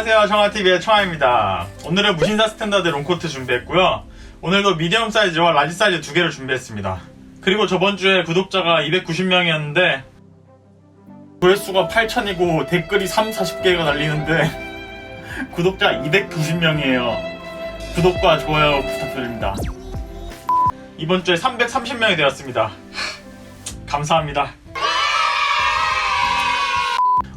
안녕하세요. 청아TV의 청아입니다. 오늘은 무신사 스탠다드 롱코트 준비했고요. 오늘도 미디엄 사이즈와 라지 사이즈 두 개를 준비했습니다. 그리고 저번주에 구독자가 290명이었는데 조회수가 8천이고 댓글이 3, 40개가 달리는데 구독자 290명이에요. 구독과 좋아요 부탁드립니다. 이번 주에 330명이 되었습니다. 감사합니다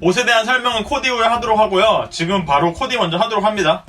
옷에 대한 설명은 코디 후에 하도록 하고요. 지금 바로 코디 먼저 하도록 합니다.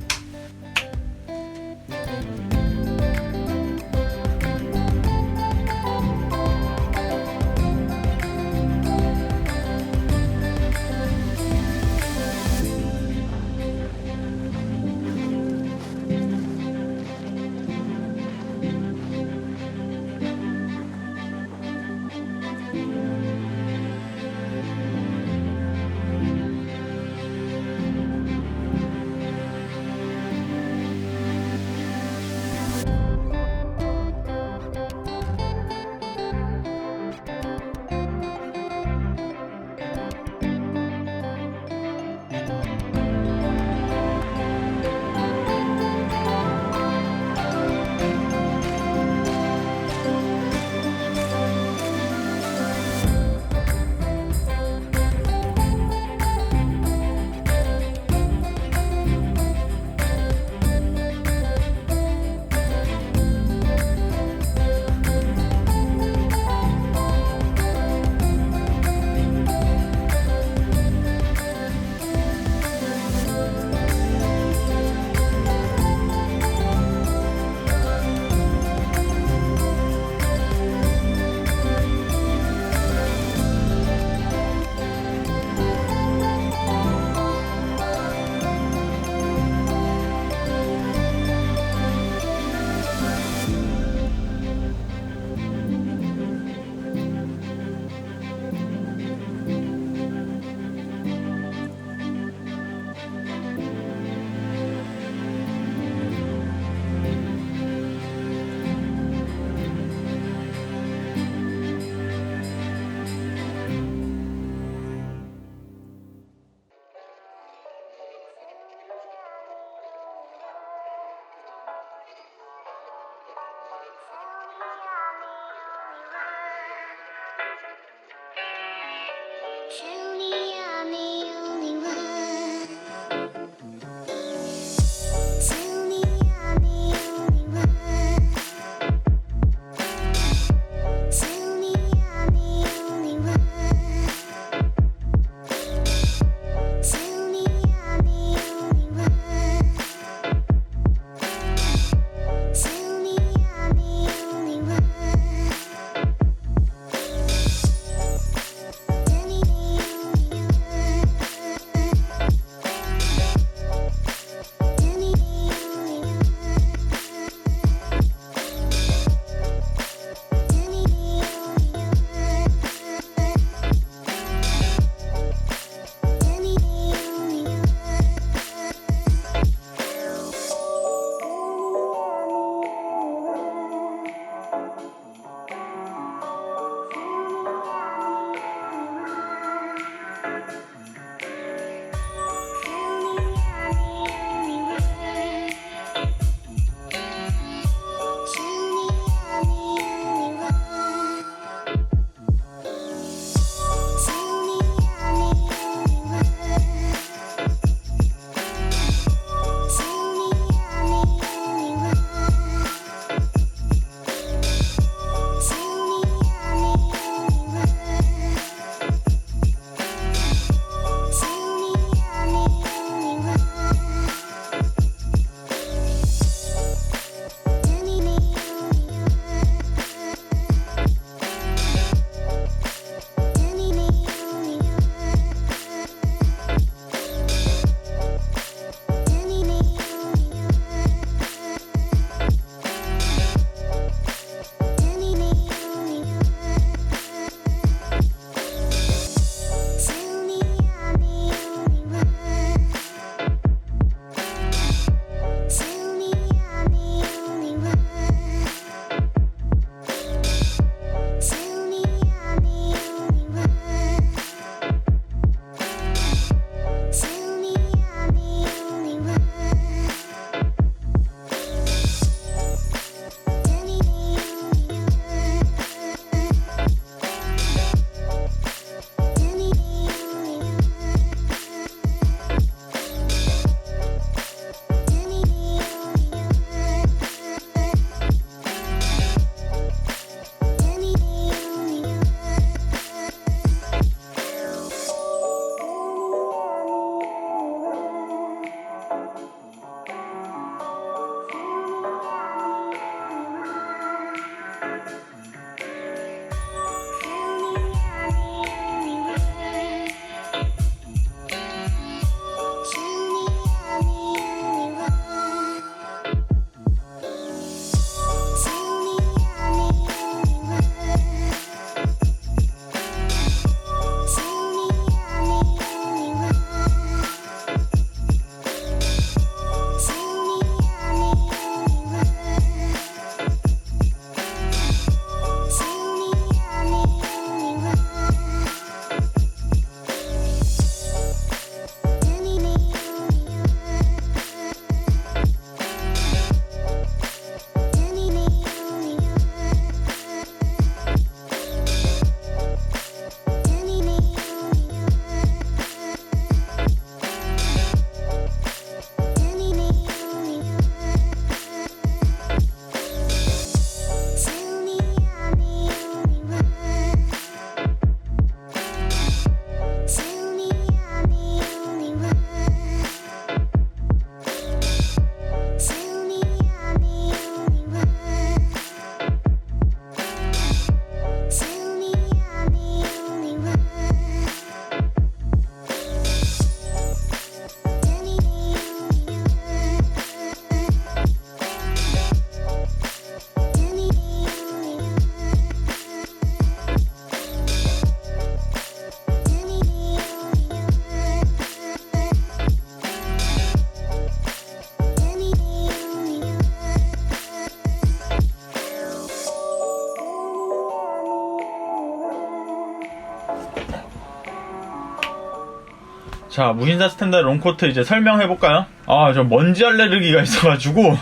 자, 무신사 스탠다드 롱코트 이제 설명해볼까요? 아, 저 먼지 알레르기가 있어가지고,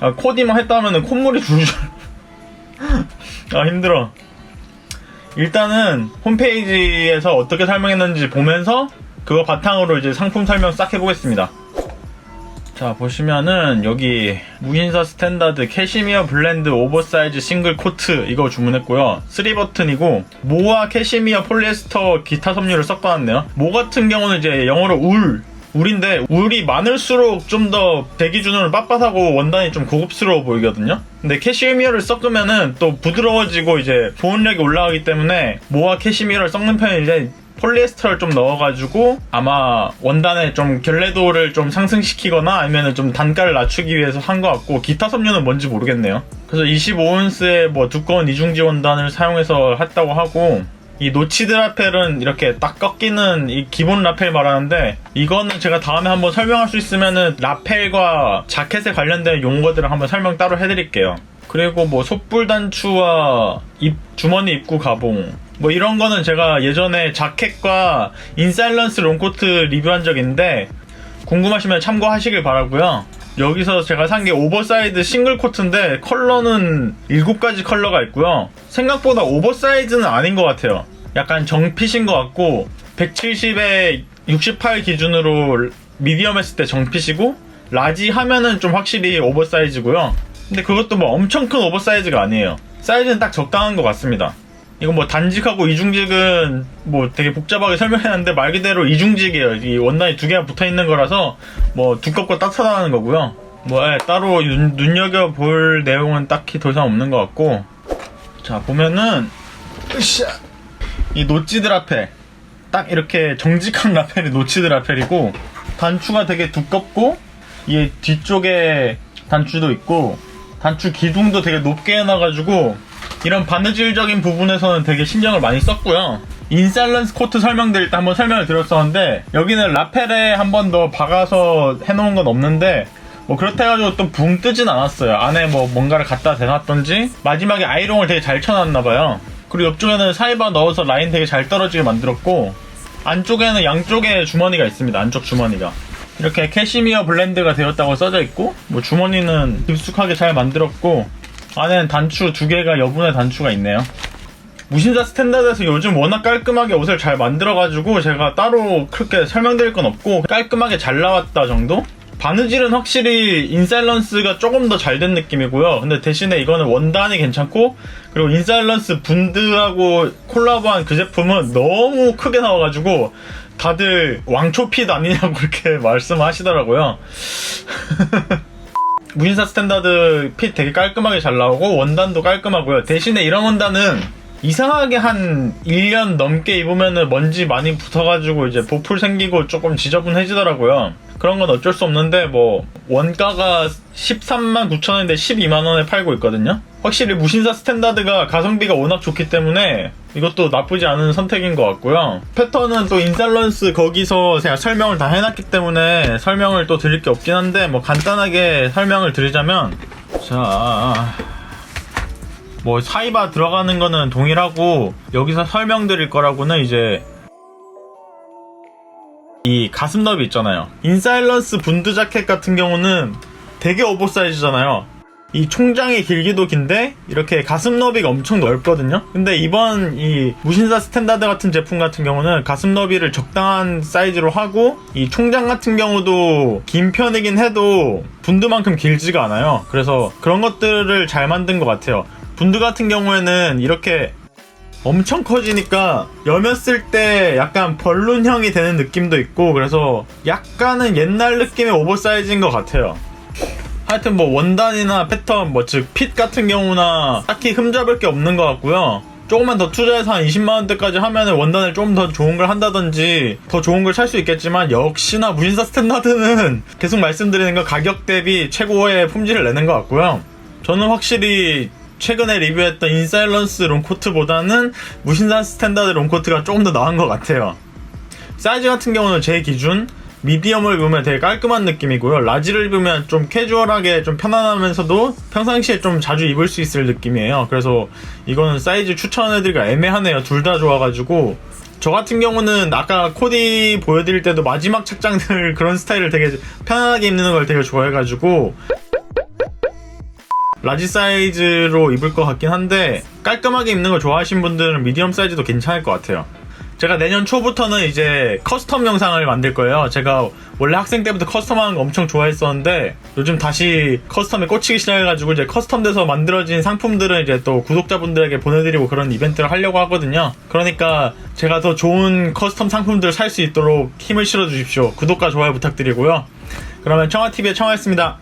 아, 코디만 했다면은 콧물이 줄줄. 아, 힘들어. 일단은 홈페이지에서 어떻게 설명했는지 보면서 그거 바탕으로 이제 상품 설명 싹 해보겠습니다. 자, 보시면은 여기 무신사 스탠다드 캐시미어 블렌드 오버사이즈 싱글 코트 이거 주문했고요. 3버튼이고 모와 캐시미어 폴리에스터 기타 섬유를 섞어놨네요. 모 같은 경우는 이제 영어로 울 울인데 울이 많을수록 좀 더 대기준으로 빳빳하고 원단이 좀 고급스러워 보이거든요. 근데 캐시미어를 섞으면은 또 부드러워지고 이제 보온력이 올라가기 때문에 모와 캐시미어를 섞는 편이 이제 폴리에스터를 좀 넣어가지고 아마 원단의 좀 결례도를 좀 상승시키거나 아니면 좀 단가를 낮추기 위해서 한 것 같고 기타 섬유는 뭔지 모르겠네요. 그래서 25온스의 뭐 두꺼운 이중지 원단을 사용해서 했다고 하고 이 노치드 라펠은 이렇게 딱 꺾이는 이 기본 라펠 말하는데 이거는 제가 다음에 한번 설명할 수 있으면은 라펠과 자켓에 관련된 용어들을 한번 설명 따로 해드릴게요. 그리고 뭐 솥불 단추와 입, 주머니 입구 가봉 뭐 이런 거는 제가 예전에 자켓과 인사일런스 롱코트 리뷰한 적 있는데 궁금하시면 참고하시길 바라고요. 여기서 제가 산 게 오버사이즈 싱글 코트인데 컬러는 7가지 컬러가 있고요. 생각보다 오버사이즈는 아닌 것 같아요. 약간 정핏인 것 같고 170에 68 기준으로 미디엄 했을 때 정핏이고 라지 하면은 좀 확실히 오버사이즈고요. 근데 그것도 뭐 엄청 큰 오버사이즈가 아니에요. 사이즈는 딱 적당한 것 같습니다. 이거 뭐 단직하고 이중직은 뭐 되게 복잡하게 설명했는데 말 그대로 이중직이에요. 이 원단이 두 개가 붙어 있는 거라서 뭐 두껍고 따뜻하다는 거고요. 뭐 예, 따로 눈, 눈여겨 볼 내용은 딱히 더 이상 없는 것 같고 자 보면은 이 노치드 라펠 딱 이렇게 정직한 라펠이 노치드 라펠이고 단추가 되게 두껍고 이 뒤쪽에 단추도 있고 단추 기둥도 되게 높게 해놔가지고 이런 바느질적인 부분에서는 되게 신경을 많이 썼고요. 인살런스 코트 설명드릴 때 한번 설명을 드렸었는데 여기는 라펠에 한 번 더 박아서 해놓은 건 없는데 뭐 그렇다 해가지고 또 붕 뜨진 않았어요. 안에 뭐 뭔가를 갖다 대놨던지 마지막에 아이롱을 되게 잘 쳐놨나봐요. 그리고 옆쪽에는 사이버 넣어서 라인 되게 잘 떨어지게 만들었고 안쪽에는 양쪽에 주머니가 있습니다. 안쪽 주머니가. 이렇게 캐시미어 블렌드가 되었다고 써져 있고 뭐 주머니는 깊숙하게 잘 만들었고 안에는 단추 두 개가 여분의 단추가 있네요. 무신사 스탠다드에서 요즘 워낙 깔끔하게 옷을 잘 만들어가지고 제가 따로 그렇게 설명드릴 건 없고 깔끔하게 잘 나왔다 정도? 바느질은 확실히 인사일런스가 조금 더 잘 된 느낌이고요. 근데 대신에 이거는 원단이 괜찮고 그리고 인사일런스 분드하고 콜라보한 그 제품은 너무 크게 나와가지고 다들 왕초핏 아니냐고 그렇게 말씀하시더라고요. 무신사 스탠다드 핏 되게 깔끔하게 잘 나오고 원단도 깔끔하고요. 대신에 이런 원단은 이상하게 한 1년 넘게 입으면은 먼지 많이 붙어가지고 이제 보풀 생기고 조금 지저분해지더라고요. 그런 건 어쩔 수 없는데 뭐 원가가 13만 9천 원인데 12만 원에 팔고 있거든요. 확실히 무신사 스탠다드가 가성비가 워낙 좋기 때문에 이것도 나쁘지 않은 선택인 것 같고요. 패턴은 또 인살런스 거기서 제가 설명을 다 해놨기 때문에 설명을 또 드릴 게 없긴 한데 뭐 간단하게 설명을 드리자면 자. 뭐 사이바 들어가는 거는 동일하고 여기서 설명드릴 거라고는 이제 이 가슴 너비 있잖아요. 인사일런스 분드 자켓 같은 경우는 되게 오버사이즈잖아요. 이 총장의 길기도 긴데 이렇게 가슴 너비가 엄청 넓거든요. 근데 이번 이 무신사 스탠다드 같은 제품 같은 경우는 가슴 너비를 적당한 사이즈로 하고 이 총장 같은 경우도 긴 편이긴 해도 분드만큼 길지가 않아요. 그래서 그런 것들을 잘 만든 것 같아요. 분드 같은 경우에는 이렇게 엄청 커지니까 여몄을 때 약간 벌룬형이 되는 느낌도 있고 그래서 약간은 옛날 느낌의 오버사이즈인 것 같아요. 하여튼 뭐 원단이나 패턴 뭐 즉 핏 같은 경우나 딱히 흠잡을 게 없는 것 같고요. 조금만 더 투자해서 한 20만 원대까지 하면은 원단을 좀 더 좋은 걸 한다든지 더 좋은 걸 살 수 있겠지만 역시나 무신사 스탠다드는 계속 말씀드리는 거 가격 대비 최고의 품질을 내는 것 같고요. 저는 확실히 최근에 리뷰했던 인사일런스 롱코트보다는 무신사 스탠다드 롱코트가 조금 더 나은 것 같아요. 사이즈 같은 경우는 제 기준 미디엄을 입으면 되게 깔끔한 느낌이고요. 라지를 입으면 좀 캐주얼하게 좀 편안하면서도 평상시에 좀 자주 입을 수 있을 느낌이에요. 그래서 이거는 사이즈 추천해드리기가 애매하네요. 둘 다 좋아가지고 저 같은 경우는 아까 코디 보여드릴 때도 마지막 착장들 그런 스타일을 되게 편안하게 입는 걸 되게 좋아해가지고 라지 사이즈로 입을 것 같긴 한데 깔끔하게 입는 걸 좋아하시는 분들은 미디엄 사이즈도 괜찮을 것 같아요. 제가 내년 초부터는 이제 커스텀 영상을 만들 거예요. 제가 원래 학생 때부터 커스텀하는 거 엄청 좋아했었는데 요즘 다시 커스텀에 꽂히기 시작해가지고 이제 커스텀돼서 만들어진 상품들은 이제 또 구독자분들에게 보내드리고 그런 이벤트를 하려고 하거든요. 그러니까 제가 더 좋은 커스텀 상품들을 살 수 있도록 힘을 실어 주십시오. 구독과 좋아요 부탁드리고요. 그러면 청아TV의 청아였습니다.